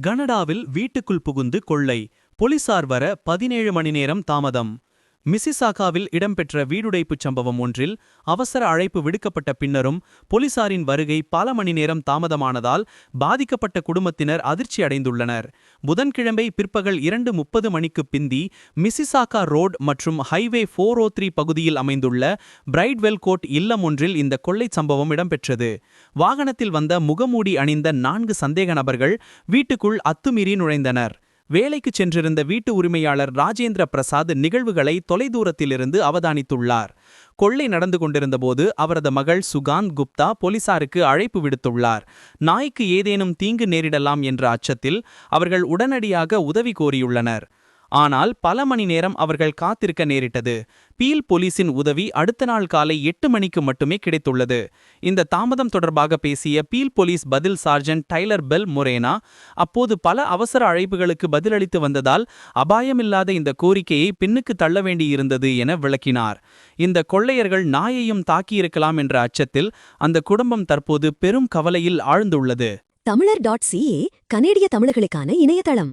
கனடாவில் வீட்டுக்குள் புகுந்து கொள்ளை. போலீசார் வர பதினேழு மணி நேரம் தாமதம். மிசிசாகாவில் இடம்பெற்ற வீடுடைப்புச் சம்பவம் ஒன்றில் அவசர அழைப்பு விடுக்கப்பட்ட பின்னரும் போலீசாரின் வருகை பல மணி நேரம் தாமதமானதால் பாதிக்கப்பட்ட குடும்பத்தினர் அதிர்ச்சி அடைந்துள்ளனர். புதன்கிழமை பிற்பகல் இரண்டு முப்பது மணிக்கு பிந்தி மிசிசாகா ரோட் மற்றும் ஹைவே ஃபோர் ஓ த்ரீ பகுதியில் அமைந்துள்ள பிரைட்வெல் கோட் இல்லம் ஒன்றில் இந்த கொள்ளைச் சம்பவம் இடம்பெற்றது. வாகனத்தில் வந்த முகமூடி அணிந்த நான்கு சந்தேக நபர்கள் வீட்டுக்குள் அத்துமீறி நுழைந்தனர். வேலைக்கு சென்றிருந்த வீட்டு உரிமையாளர் ராஜேந்திர பிரசாத் நிகழ்வுகளை தொலைதூரத்திலிருந்து அவதானித்துள்ளார். கொள்ளை நடந்து கொண்டிருந்தபோது அவரது மகள் சுகாந்த் குப்தா போலீசாருக்கு அழைப்பு விடுத்துள்ளார். நாய்க்கு ஏதேனும் தீங்கு நேரிடலாம் என்ற அச்சத்தில் அவர்கள் உடனடியாக உதவி கோரியுள்ளனர். ஆனால் பல மணி நேரம் அவர்கள் காத்திருக்க நேரிட்டது. பீல் போலீசின் உதவி அடுத்த நாள் காலை எட்டு மணிக்கு மட்டுமே கிடைத்துள்ளது. இந்த தாமதம் தொடர்பாக பேசிய பீல் போலீஸ் பதில் சார்ஜன் டைலர் பெல் மொரேனா அப்போது பல அவசர அழைப்புகளுக்கு பதிலளித்து வந்ததால் அபாயமில்லாத இந்த கோரிக்கையை பின்னுக்கு தள்ள வேண்டியிருந்தது என விளக்கினார். இந்த கொள்ளையர்கள் நாயையும் தாக்கியிருக்கலாம் என்ற அச்சத்தில் அந்த குடும்பம் தற்போது பெரும் கவலையில் ஆழ்ந்துள்ளது. தமிழர் டாட் சிஏ கனேடிய தமிழர்களுக்கான இணையதளம்.